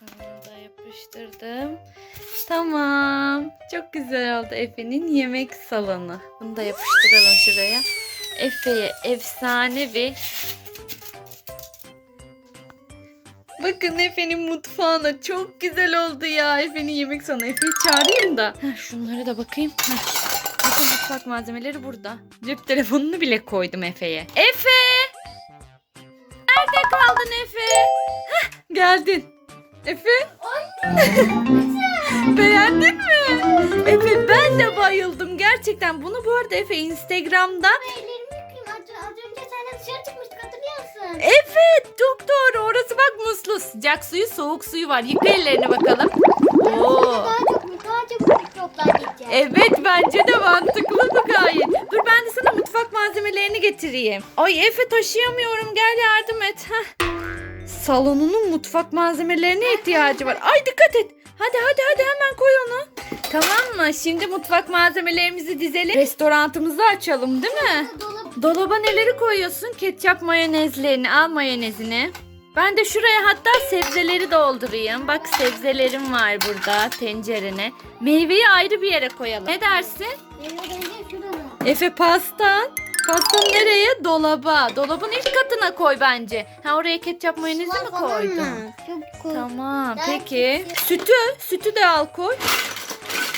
Bunu da yapıştırdım. Tamam. Çok güzel oldu Efe'nin yemek salonu. Bunu da yapıştıralım şuraya. Efe'ye efsane bir Bakın Efe'nin mutfağına çok güzel oldu ya. Efe'nin yemek salonu. Efe'yi çağırayım da. Heh, şunlara da bakayım. Heh. Bakın mutfak malzemeleri burada. Cep telefonunu bile koydum Efe'ye. Efe! Nerede kaldın Efe? Heh, geldin. Efe? Beğendin mi? Efe ben de bayıldım gerçekten. Bunu bu arada Efe Instagram'da Ellerimi yıkayayım. Az, az önce seninle dışarı çıkmıştık hatırlıyor musun? Evet çok doğru. Orası bak muslu. Sıcak suyu soğuk suyu var. Yıka ellerini bakalım. Oo. Daha çok daha çok mikroplar gideceğiz. Evet bence de mantıklı bu gayet. Dur ben de sana mutfak malzemelerini getireyim. Ay Efe taşıyamıyorum gel yardım et. Heh. Salonunun mutfak malzemelerine ihtiyacı var. Ay dikkat et. Hadi hadi hadi hemen koy onu. Tamam mı? Şimdi mutfak malzemelerimizi dizelim. Restorantımızı açalım değil mi? Dolap Dolaba neleri koyuyorsun? Ketçap mayonezlerini al mayonezini. Ben de şuraya hatta sebzeleri doldurayım. Bak sebzelerim var burada tencerene. Meyveyi ayrı bir yere koyalım. Ne dersin? Efe pastan. Pastan nereye? Dolaba. Dolabın ilk katına koy bence. Ha oraya ketçap mayonezi mi koydun? Çok koy. Tamam Ben peki. Sütü, sütü de al koy.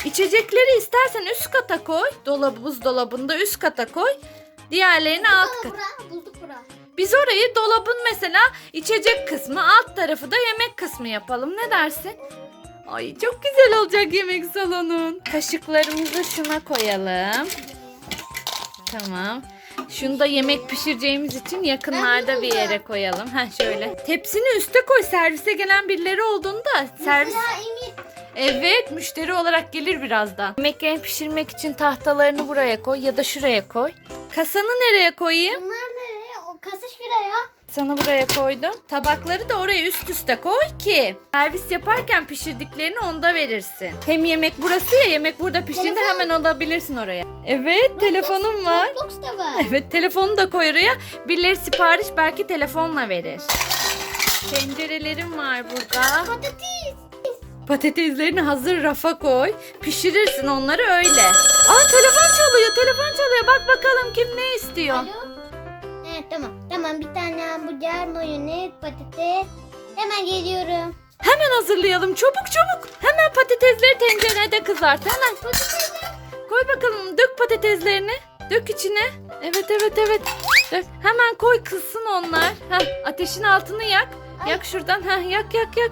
İçecekleri istersen üst kata koy. Dolabı buzdolabında üst kata koy. Diğerlerini alt kat. Bura, bulduk bura. Biz orayı dolabın mesela içecek kısmı, alt tarafı da yemek kısmı yapalım. Ne dersin? Ay çok güzel olacak yemek salonun. Kaşıklarımızı şuna koyalım. Tamam. Şunu da yemek pişireceğimiz için yakınlarda bir yere koyalım. Ha şöyle. Tepsini üste koy. Servise gelen birileri olduğunda servis Evet, müşteri olarak gelir birazdan. Yemeklerini pişirmek için tahtalarını buraya koy ya da şuraya koy. Kasanı nereye koyayım? bunlar nereye? O kasış şuraya. Sana buraya koydum. Tabakları da oraya üst üste koy ki servis yaparken pişirdiklerini onda verirsin. Hem yemek burası ya yemek burada Telefon. hemen alabilirsin oraya. Evet telefonum var. Da var. Evet telefonu da koy oraya. Birileri sipariş belki telefonla verir. Tencerelerim var burada. Patates. Patateslerini hazır rafa koy. Pişirirsin onları öyle. Aa telefon çalıyor telefon çalıyor. Bak bakalım kim ne istiyor. Alo. Tamam. Tamam bir tane hamburger, mayonez, patates. Hemen geliyorum. Hemen hazırlayalım çabuk çabuk. Hemen patatesleri tencerede kızart hemen. Patatesler. Koy bakalım dök patateslerini. Dök içine. Evet evet evet. Dök. Hemen koy kızsın onlar. Heh, ateşin altını yak. Ay. Yak şuradan. Heh, yak yak yak.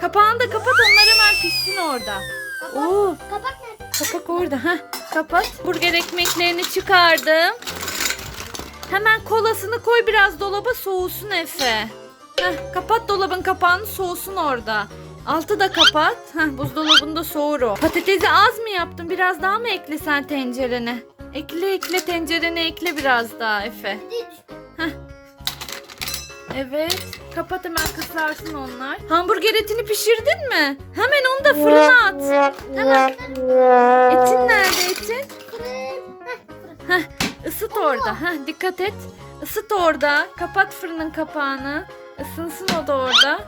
Kapağını da kapat onlar hemen pişsin orada. Kapak, Oo, kapak nerede? kapak orada. Heh, kapat. Burger ekmeklerini çıkardım. Hemen kolasını koy biraz dolaba soğusun Efe. Heh, kapat dolabın kapağını soğusun orada. Altı da kapat. Heh, buzdolabında soğur o. Patatesi az mı yaptın? Biraz daha mı eklesen tencerene? Ekle ekle tencerene ekle biraz daha Efe. Hiç. Evet. Kapat hemen kısarsın onlar. Hamburger etini pişirdin mi? Hemen onu da fırına at. Hemen. Etin nerede etin? Heh. Isıt orada. Heh, dikkat et. Isıt orada. Kapat fırının kapağını. Isınsın o da orada.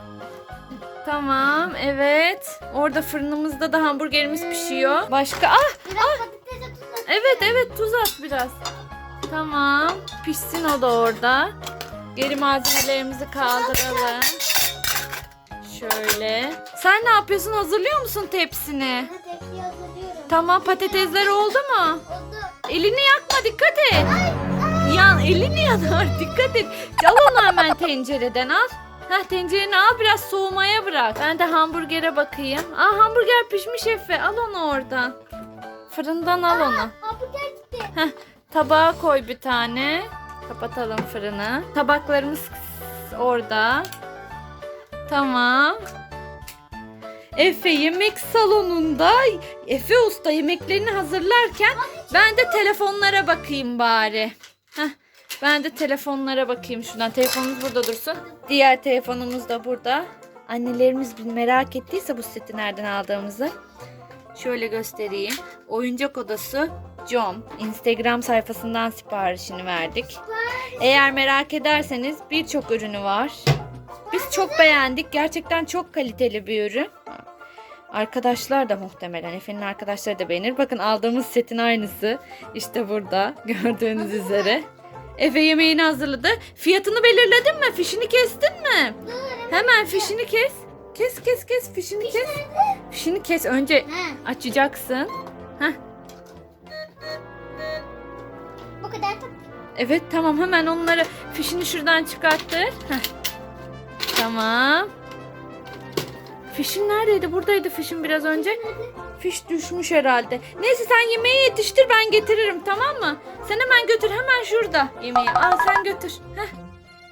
Tamam, evet. Orada fırınımızda da hamburgerimiz pişiyor. Başka? Ah! Biraz patatese tuz at. Evet, evet. Tuz at biraz. Tamam. Pişsin o da orada. Geri malzemelerimizi kaldıralım. Şöyle. Sen ne yapıyorsun? Hazırlıyor musun tepsini? Hazırlıyorum. Tamam, patatesler oldu mu? Oldu. Elini yakma dikkat et. Yan elini yanar dikkat et. Al onu hemen tencereden al. Heh tencereni al biraz soğumaya bırak. Ben de hamburgere bakayım. Aa hamburger pişmiş Efe al onu oradan. Fırından al onu. Hamburger gitti. Heh tabağa koy bir tane. Kapatalım fırını. Tabaklarımız orada. Tamam. Efe yemek salonunda Efe Usta yemeklerini hazırlarken ben de telefonlara bakayım bari. Heh, ben de telefonlara bakayım şuradan. Telefonumuz burada dursun. Diğer telefonumuz da burada. Annelerimiz merak ettiyse bu seti nereden aldığımızı. Şöyle göstereyim. Oyuncak odası Com. Instagram sayfasından siparişini verdik. Eğer merak ederseniz birçok ürünü var. Biz çok beğendik. Gerçekten çok kaliteli bir ürün. Arkadaşlar da muhtemelen Efe'nin arkadaşları da beğenir. Bakın aldığımız setin aynısı. İşte burada gördüğünüz üzere. Efe yemeğini hazırladı. Fiyatını belirledin mi? Fişini kestin mi? Hemen fişini kes. Kes kes kes fişini kes. Fişini kes. Önce açacaksın. Heh. bu kadar da Evet tamam hemen onları fişini şuradan çıkarttır. Heh. Tamam. Fişin neredeydi? Buradaydı fişin biraz önce. Fiş düşmüş herhalde. Neyse sen yemeği yetiştir ben getiririm tamam mı? Sen hemen götür hemen şurada yemeği. Al sen götür. Heh.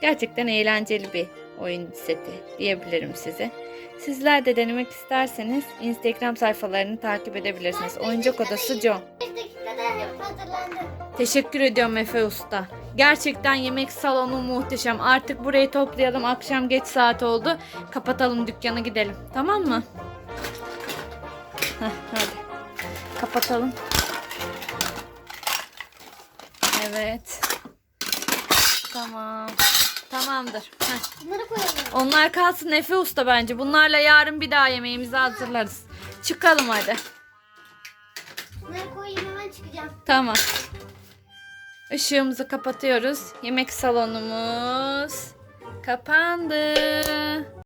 Gerçekten eğlenceli bir oyun seti diyebilirim size. Sizler de denemek isterseniz Instagram sayfalarını takip edebilirsiniz. Oyuncak Odası John. 5 dakikada hazırlandı. Teşekkür ediyorum Efe Usta. Gerçekten yemek salonu muhteşem. Artık burayı toplayalım. Akşam geç saat oldu. Kapatalım dükkanı gidelim. Tamam mı? Heh, hadi. Kapatalım. Evet. Tamam. Tamamdır. Heh. Bunları koyalım. Onlar kalsın Efe Usta bence. Bunlarla yarın bir daha yemeğimizi hazırlarız. Çıkalım hadi. Bunları koyayım hemen çıkacağım. Tamam. Işığımızı kapatıyoruz. Yemek salonumuz kapandı.